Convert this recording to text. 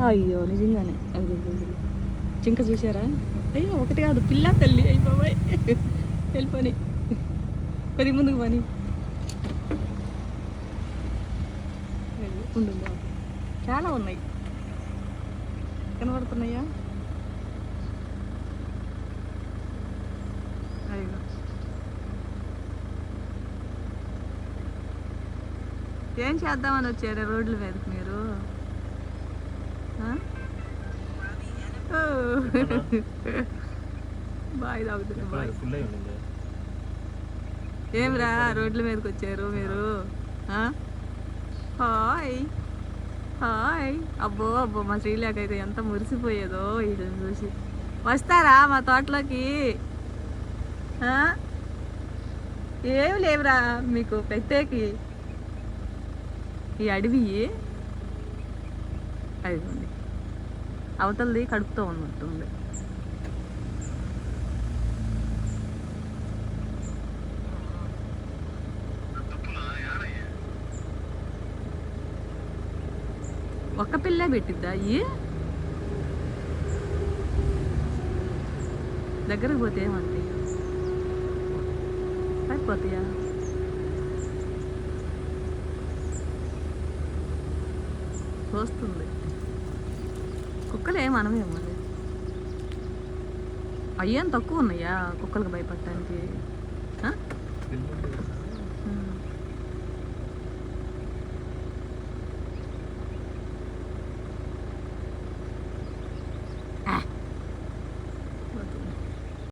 అయ్యో నిజంగానే. చింక జింక చూసారా అయ్యో ఒకటి కాదు పిల్ల తల్లి. అయ్యి వెళ్ళిపోని కొద్ది ముందుకు పని. ఉండు. చాలా ఉన్నాయి. కనబడుతున్నాయా? అయ్యో. ఏం చేద్దామని వచ్చారు రోడ్ల మీదకి మీరు? బాయ్ తాగుతున్నా బాయ్. ఏమిరా రోడ్ల మీదకి వచ్చారు మీరు? హాయ్. హాయ్. అబ్బో అబ్బో మా శ్రీలేఖ అయితే ఎంత మురిసిపోయేదో వీళ్ళని చూసి. వస్తారా మా తోటలోకి? ఏమి లేవురా మీకు పెట్టేకి ఈ అడవి అదిగోండి. అవతలది కడుపుతో ఉన్నట్టుంది. ఒక్క పిల్లే పెట్టిద్దా? అయ్యి దగ్గరకు పోతే ఏమంటాయి సరిపోతాయా? చూస్తుంది కుక్కలు ఏం ఇవ్వాలి. మరి అయ్యేం తక్కువ ఉన్నాయా కుక్కలకు భయపడటానికి?